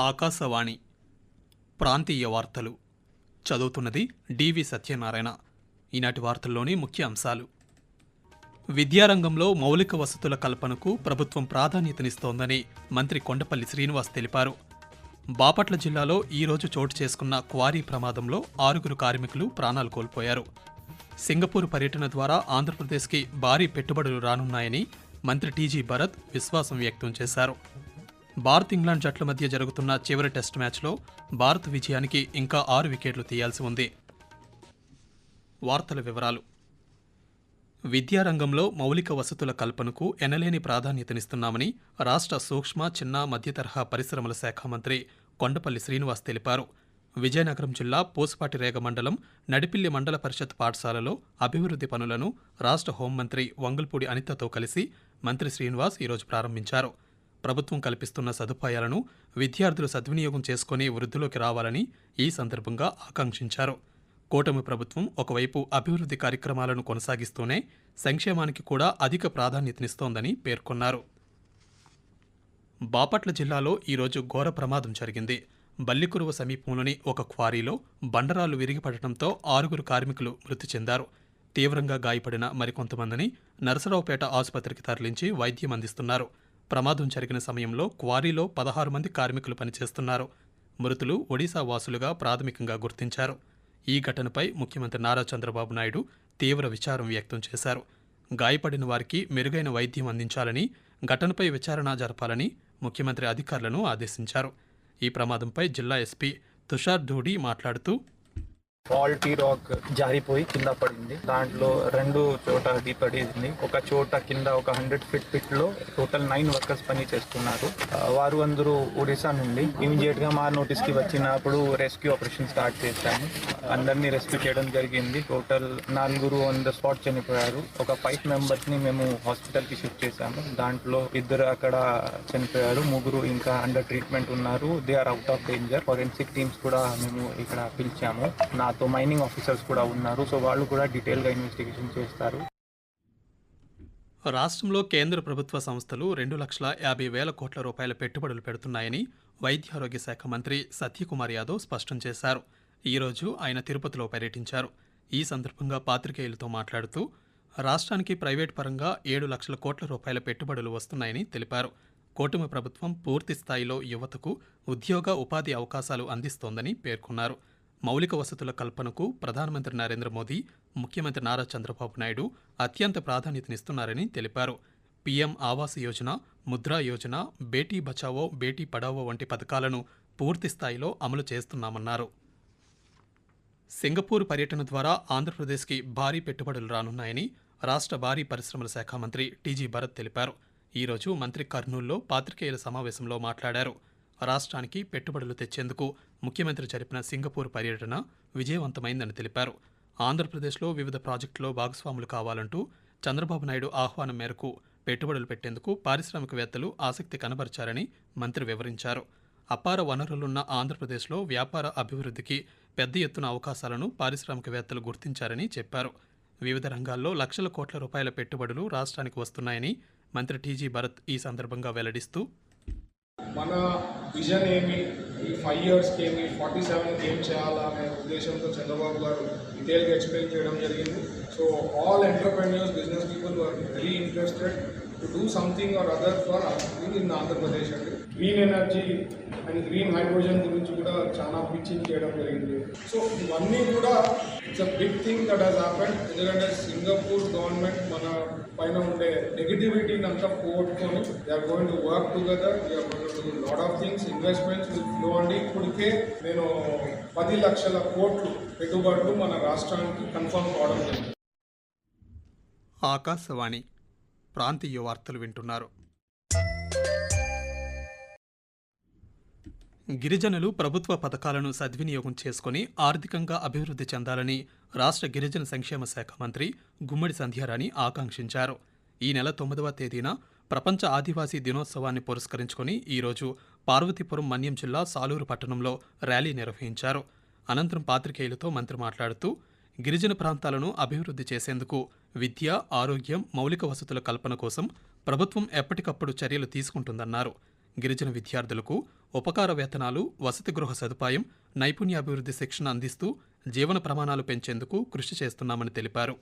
ఆకాశవాణి ప్రాంతీయ వార్తలు. చదువుతున్నది డివి సత్యనారాయణ. ఈనాటి వార్తల్లోని ముఖ్య అంశాలు. విద్యారంగంలో మౌలిక వసతుల కల్పనకు ప్రభుత్వం ప్రాధాన్యతనిస్తోందని మంత్రి కొండపల్లి శ్రీనివాస్ తెలిపారు. బాపట్ల జిల్లాలో ఈ రోజు చోటు చేసుకున్న క్వారీ ప్రమాదంలో ఆరుగురు కార్మికులు ప్రాణాలు కోల్పోయారు. సింగపూర్ పర్యటన ద్వారా ఆంధ్రప్రదేశ్కి భారీ పెట్టుబడులు రానున్నాయని మంత్రి టీజీ భరత్ విశ్వాసం వ్యక్తం చేశారు. భారత్ ఇంగ్లాండ్ జట్ల మధ్య జరుగుతున్న చివరి టెస్ట్ మ్యాచ్లో భారత్ విజయానికి ఇంకా ఆరు వికెట్లు తీయాల్సి ఉంది. వార్తల వివరాలు. విద్యారంగంలో మౌలిక వసతుల కల్పనకు ఎనలేని ప్రాధాన్యతనిస్తున్నామని రాష్ట్ర సూక్ష్మ చిన్న మధ్యతరహా పరిశ్రమల శాఖ మంత్రి కొండపల్లి శ్రీనివాస్ తెలిపారు. విజయనగరం జిల్లా పూసపాటిరేగ మండలం నడిపిల్లి మండల పరిషత్ పాఠశాలలో అభివృద్ధి పనులను రాష్ట్ర హోంమంత్రి వంగల్పూడి అనితతో కలిసి మంత్రి శ్రీనివాస్ ఈరోజు ప్రారంభించారు. ప్రభుత్వం కల్పిస్తున్న సదుపాయాలను విద్యార్థులు సద్వినియోగం చేసుకుని వృద్ధిలోకి రావాలని ఈ సందర్భంగా ఆకాంక్షించారు. కూటమి ప్రభుత్వం ఒకవైపు అభివృద్ధి కార్యక్రమాలను కొనసాగిస్తూనే సంక్షేమానికి కూడా అధిక ప్రాధాన్యతనిస్తోందని పేర్కొన్నారు. బాపట్ల జిల్లాలో ఈరోజు ఘోర ప్రమాదం జరిగింది. బల్లికురువ సమీపంలోని ఒక క్వారీలో బండరాలు విరిగిపడటంతో ఆరుగురు కార్మికులు మృతి చెందారు. తీవ్రంగా గాయపడిన మరికొంతమందిని నరసరావుపేట ఆసుపత్రికి తరలించి వైద్యం అందిస్తున్నారు. ప్రమాదం జరిగిన సమయంలో క్వారీలో పదహారు మంది కార్మికులు పనిచేస్తున్నారు. మృతులు ఒడిశా వాసులుగా ప్రాథమికంగా గుర్తించారు. ఈ ఘటనపై ముఖ్యమంత్రి నారా చంద్రబాబు నాయుడు తీవ్ర విచారం వ్యక్తం చేశారు. గాయపడిన వారికి మెరుగైన వైద్యం అందించాలని ఘటనపై విచారణ జరపాలని ముఖ్యమంత్రి అధికారులను ఆదేశించారు. ఈ ప్రమాదంపై జిల్లా ఎస్పీ తుషార్ ధూడి మాట్లాడుతూ ఫాల్టీ రాక్ జారిపోయి కింద పడింది. దాంట్లో రెండు చోట అది పడింది. ఒక చోట కింద ఒక హండ్రెడ్ ఫిట్ పిట్లో టోటల్ నైన్ వర్కర్స్ పని చేస్తున్నారు. వారు అందరూ ఒడిశా నుండి ఇమీడియట్గా మా నోటీస్కి వచ్చినప్పుడు రెస్క్యూ ఆపరేషన్ స్టార్ట్ చేశాము. అందరినీ రెస్క్యూ చేయడం జరిగింది. టోటల్ నలుగురు ఆన్ ద స్పాట్ చనిపోయారు. ఒక ఫైవ్ మెంబర్స్ని మేము హాస్పిటల్కి షిఫ్ట్ చేశాము. దాంట్లో ఇద్దరు అక్కడ చనిపోయారు. ముగ్గురు ఇంకా అండర్ ట్రీట్మెంట్ ఉన్నారు. They are out of danger. Forensic teams కూడా మేము ఇక్కడ పిలిచాము. నాతో మైనింగ్ ఆఫీసర్స్ కూడా ఉన్నారు. సో వాళ్ళు కూడా డీటెయిల్గా ఇన్వెస్టిగేషన్ చేస్తారు. రాష్ట్రంలో కేంద్ర ప్రభుత్వ సంస్థలు రెండు లక్షల యాభై వేల కోట్ల రూపాయల పెట్టుబడులు పెడుతున్నాయని వైద్యారోగ్య శాఖ మంత్రి సత్యకుమార్ యాదవ్ స్పష్టం చేశారు. ఈరోజు ఆయన తిరుపతిలో పర్యటించారు. ఈ సందర్భంగా పాత్రికేయులతో మాట్లాడుతూ రాష్ట్రానికి ప్రైవేట్ పరంగా ఏడు లక్షల కోట్ల రూపాయల పెట్టుబడులు వస్తున్నాయని తెలిపారు. కూటమి ప్రభుత్వం పూర్తి స్థాయిలో యువతకు ఉద్యోగ ఉపాధి అవకాశాలు అందిస్తోందని పేర్కొన్నారు. మౌలిక వసతుల కల్పనకు ప్రధానమంత్రి నరేంద్ర మోదీ ముఖ్యమంత్రి నారా చంద్రబాబు నాయుడు అత్యంత ప్రాధాన్యతనిస్తున్నారని తెలిపారు. పీఎం ఆవాస్ యోజన ముద్రా యోజన బేటీ బచావో బేటీ పడావో వంటి పథకాలను పూర్తి స్థాయిలో అమలు చేస్తున్నామన్నారు. సింగపూర్ పర్యటన ద్వారా ఆంధ్రప్రదేశ్కి భారీ పెట్టుబడులు రానున్నాయని రాష్ట్ర భారీ పరిశ్రమల శాఖ మంత్రి టీజీ భరత్ తెలిపారు. ఈరోజు మంత్రి కర్నూల్లో పాత్రికేయుల సమావేశంలో మాట్లాడారు. రాష్ట్రానికి పెట్టుబడులు తెచ్చేందుకు ముఖ్యమంత్రి జరిపిన సింగపూర్ పర్యటన విజయవంతమైందని తెలిపారు. ఆంధ్రప్రదేశ్లో వివిధ ప్రాజెక్టులో భాగస్వాములు కావాలంటూ చంద్రబాబు నాయుడు ఆహ్వానం మేరకు పెట్టుబడులు పెట్టేందుకు పారిశ్రామికవేత్తలు ఆసక్తి కనబరిచారని మంత్రి వివరించారు. అపార వనరులున్న ఆంధ్రప్రదేశ్లో వ్యాపార అభివృద్ధికి పెద్ద ఎత్తున అవకాశాలను పారిశ్రామికవేత్తలు గుర్తించారని చెప్పారు. వివిధ రంగాల్లో లక్షల కోట్ల రూపాయల పెట్టుబడులు రాష్ట్రానికి వస్తున్నాయని మంత్రి టీజీ భరత్ ఈ సందర్భంగా వెల్లడిస్తూ మన విజన్ ఏమి? ఈ ఫైవ్ ఇయర్స్కి ఏమి? ఫార్టీ సెవెన్కి ఏం చేయాలా అనే ఉద్దేశంతో చంద్రబాబు గారు డీటెయిల్గా ఎక్స్ప్లెయిన్ చేయడం జరిగింది. So all entrepreneurs business people are very interested to do something or other for in Andhra Pradesh అండి. Green energy and green hydrogen గురించి కూడా చాలా పిచ్చింగ్ చేయడం జరిగింది. సో ఇవన్నీ కూడా it's a big thing that has happened. ఎందుకంటే Singapore government మన పైన ఉండే నెగిటివిటీని అంతా పోగొట్టుకొని they are going to work together we are lot of things investments will flow అండి ఇప్పటికే నేను పది లక్షల కోట్లు పెట్టుబడులు మన రాష్ట్రానికి కన్ఫర్మ్ కావడం జరిగింది. ఆకాశవాణి ప్రాంతీయ వార్తలు వింటున్నారు. గిరిజనులు ప్రభుత్వ పథకాలను సద్వినియోగం చేసుకుని ఆర్థికంగా అభివృద్ధి చెందాలని రాష్ట్ర గిరిజన సంక్షేమ శాఖ మంత్రి గుమ్మడి సంధ్యారాణి ఆకాంక్షించారు. ఈ నెల తొమ్మిదవ తేదీన ప్రపంచ ఆదివాసీ దినోత్సవాన్ని పురస్కరించుకుని ఈరోజు పార్వతీపురం మన్యం జిల్లా సాలూరు పట్టణంలో ర్యాలీ నిర్వహించారు. అనంతరం పాత్రికేయులతో మంత్రి మాట్లాడుతూ గిరిజన ప్రాంతాలను అభివృద్ధి చేసేందుకు విద్య ఆరోగ్యం మౌలిక వసతుల కల్పన కోసం ప్రభుత్వం ఎప్పటికప్పుడు చర్యలు తీసుకుంటుందన్నారు. గిరిజన విద్యార్థులకు ఉపకార వేతనాలు వసతి గృహ సదుపాయం నైపుణ్యాభివృద్ధి శిక్షణ అందిస్తూ జీవన ప్రమాణాలు పెంచేందుకు కృషి చేస్తున్నామని తెలిపారు.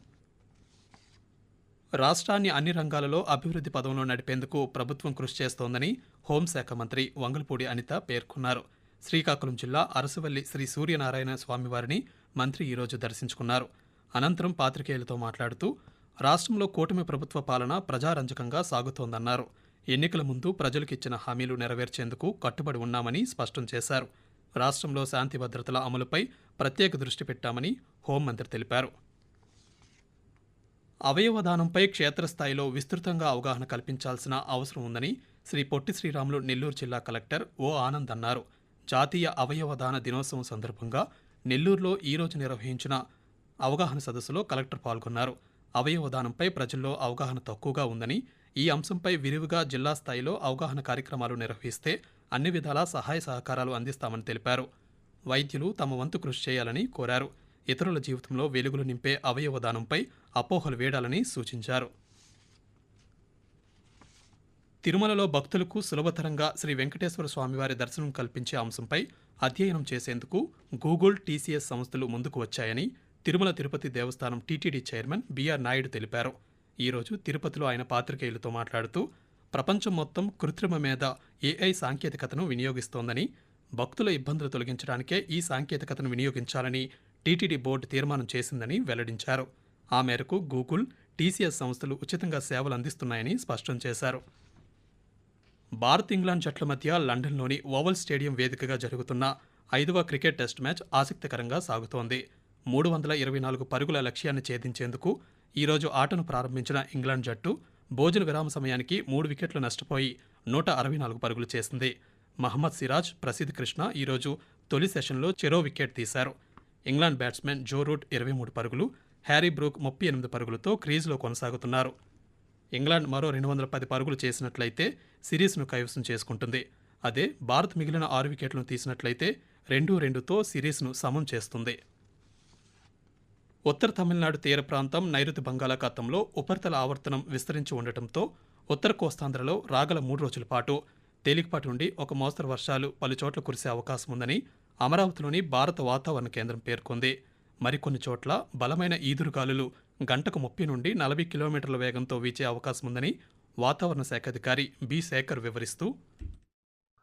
రాష్ట్రాన్ని అన్ని రంగాలలో అభివృద్ధి పదంలో నడిపేందుకు ప్రభుత్వం కృషి చేస్తోందని హోంశాఖ మంత్రి వంగలపూడి అనిత పేర్కొన్నారు. శ్రీకాకుళం జిల్లా అరసవల్లి శ్రీ సూర్యనారాయణ స్వామివారిని మంత్రి ఈరోజు దర్శించుకున్నారు. అనంతరం పాత్రికేయులతో మాట్లాడుతూ రాష్ట్రంలో కూటమి ప్రభుత్వ పాలన ప్రజారంజకంగా సాగుతోందన్నారు. ఎన్నికల ముందు ప్రజలకు ఇచ్చిన హామీలు నెరవేర్చేందుకు కట్టుబడి ఉన్నామని స్పష్టం చేశారు. రాష్ట్రంలో శాంతి భద్రతల అమలుపై ప్రత్యేక దృష్టి పెట్టామని హోంమంత్రి తెలిపారు. అవయవదానంపై క్షేత్రస్థాయిలో విస్తృతంగా అవగాహన కల్పించాల్సిన అవసరం ఉందని శ్రీ పొట్టి శ్రీరాములు నెల్లూరు జిల్లా కలెక్టర్ ఓ ఆనంద్ అన్నారు. జాతీయ అవయవదాన దినోత్సవం సందర్భంగా నెల్లూరులో ఈరోజు నిర్వహించిన అవగాహన సదస్సులో కలెక్టర్ పాల్గొన్నారు. అవయవదానంపై ప్రజల్లో అవగాహన తక్కువగా ఉందని ఈ అంశంపై విరివిగా జిల్లా స్థాయిలో అవగాహన కార్యక్రమాలు నిర్వహిస్తే అన్ని విధాలా సహాయ సహకారాలు అందిస్తామని తెలిపారు. వైద్యులు తమ వంతు కృషి చేయాలని కోరారు. ఇతరుల జీవితంలో వెలుగులు నింపే అవయవదానంపై అపోహలు వేడాలని సూచించారు. తిరుమలలో భక్తులకు సులభతరంగా శ్రీ వెంకటేశ్వర స్వామివారి దర్శనం కల్పించే అంశంపై అధ్యయనం చేసేందుకు గూగుల్ టీసీఎస్ సంస్థలు ముందుకు వచ్చాయని తిరుమల తిరుపతి దేవస్థానం టీటీడీ చైర్మన్ బీఆర్ నాయుడు తెలిపారు. ఈరోజు తిరుపతిలో ఆయన పాత్రికేయులతో మాట్లాడుతూ ప్రపంచం మొత్తం కృత్రిమ మీద ఏఐ సాంకేతికతను వినియోగిస్తోందని భక్తుల ఇబ్బందులు తొలగించడానికే ఈ సాంకేతికతను వినియోగించాలని టీటీడీ బోర్డు తీర్మానం చేసిందని వెల్లడించారు. ఆ మేరకు గూగుల్ టీసీఎస్ సంస్థలు ఉచితంగా సేవలు అందిస్తున్నాయని స్పష్టం చేశారు. భారత్ ఇంగ్లాండ్ జట్ల మధ్య లండన్లోని ఓవల్ స్టేడియం వేదికగా జరుగుతున్న ఐదవ క్రికెట్ టెస్ట్ మ్యాచ్ ఆసక్తికరంగా సాగుతోంది. మూడు వందల ఇరవై నాలుగు పరుగుల లక్ష్యాన్ని ఛేదించేందుకు ఈరోజు ఆటను ప్రారంభించిన ఇంగ్లాండ్ జట్టు భోజన విరామ సమయానికి మూడు వికెట్లు నష్టపోయి నూట అరవై నాలుగు పరుగులు చేసింది. మహమ్మద్ సిరాజ్ ప్రసిద్ధ్ కృష్ణ ఈరోజు తొలి సెషన్లో చెరో వికెట్ తీశారు. ఇంగ్లాండ్ బ్యాట్స్మెన్ జో రూట్ ఇరవై మూడు పరుగులు హ్యారీ బ్రూక్ ముప్పై ఎనిమిది పరుగులతో క్రీజులో కొనసాగుతున్నారు. ఇంగ్లాండ్ మరో రెండు వందల పది పరుగులు చేసినట్లయితే సిరీస్ను కైవసం చేసుకుంటుంది. అదే భారత్ మిగిలిన ఆరు వికెట్లను తీసినట్లయితే రెండు రెండుతో సిరీస్ను సమం చేస్తుంది. ఉత్తర తమిళనాడు తీర ప్రాంతం నైరుతి బంగాళాఖాతంలో ఉపరితల ఆవర్తనం విస్తరించి ఉండటంతో ఉత్తర కోస్తాంధ్రలో రాగల మూడు రోజుల పాటు తేలికపాటి నుండి ఒక మోస్తరు వర్షాలు పలుచోట్ల కురిసే అవకాశం ఉందని అమరావతిలోని భారత వాతావరణ కేంద్రం పేర్కొంది. మరికొన్ని చోట్ల బలమైన ఈదురుగాలులు గంటకు ముప్పై నుండి నలభై కిలోమీటర్ల వేగంతో వీచే అవకాశం ఉందని వాతావరణ శాఖ అధికారి బి శేఖర్ వివరిస్తూ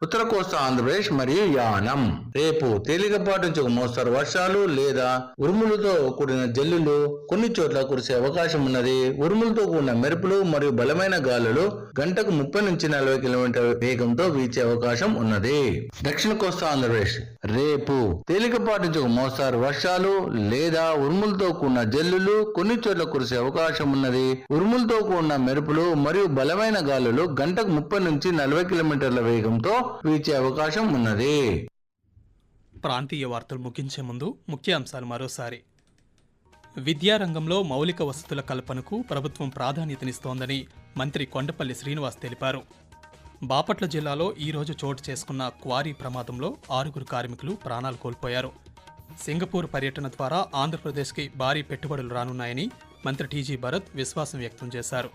ఉత్తర కోస్తా ఆంధ్రప్రదేశ్ మరియు యానం. రేపు తేలికపాటి నుంచి ఒక మోస్తరు వర్షాలు లేదా ఉరుములతో కూడిన జల్లులు కొన్ని చోట్ల కురిసే అవకాశం ఉన్నది. ఉరుములతో కూడిన మెరుపులు మరియు బలమైన గాలులు గంటకు ముప్పై నుంచి నలభై కిలోమీటర్ వేగంతో వీచే అవకాశం ఉన్నది. దక్షిణ కోస్తా ఆంధ్రప్రదేశ్. రేపు తేలికపాటి నుంచి ఒక మోస్తారు వర్షాలు లేదా ఉరుములతో కూడిన జల్లులు కొన్ని చోట్ల కురిసే అవకాశం ఉన్నది. ఉరుములతో కూడిన మెరుపులు మరియు బలమైన గాలులు గంటకు ముప్పై నుంచి నలభై కిలోమీటర్ల వేగంతో వీచే అవకాశం ఉన్నది. ప్రాంతీయ వార్తలు ముగించే ముందు ముఖ్య అంశాలు మరోసారి. విద్యారంగంలో మౌలిక వసతుల కల్పనకు ప్రభుత్వం ప్రాధాన్యతనిస్తోందని మంత్రి కొండపల్లి శ్రీనివాస్ తెలిపారు. బాపట్ల జిల్లాలో ఈరోజు చోటు చేసుకున్న క్వారీ ప్రమాదంలో ఆరుగురు కార్మికులు ప్రాణాలు కోల్పోయారు. సింగపూర్ పర్యటన ద్వారా ఆంధ్రప్రదేశ్కి భారీ పెట్టుబడులు రానున్నాయని మంత్రి టీజీ భరత్ విశ్వాసం వ్యక్తం చేశారు.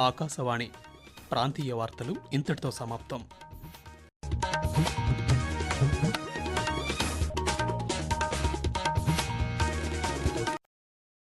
ఆకాశవాణి ప్రాంతీయ వార్తలు ఇంతటితో సమాప్తం. Thank you.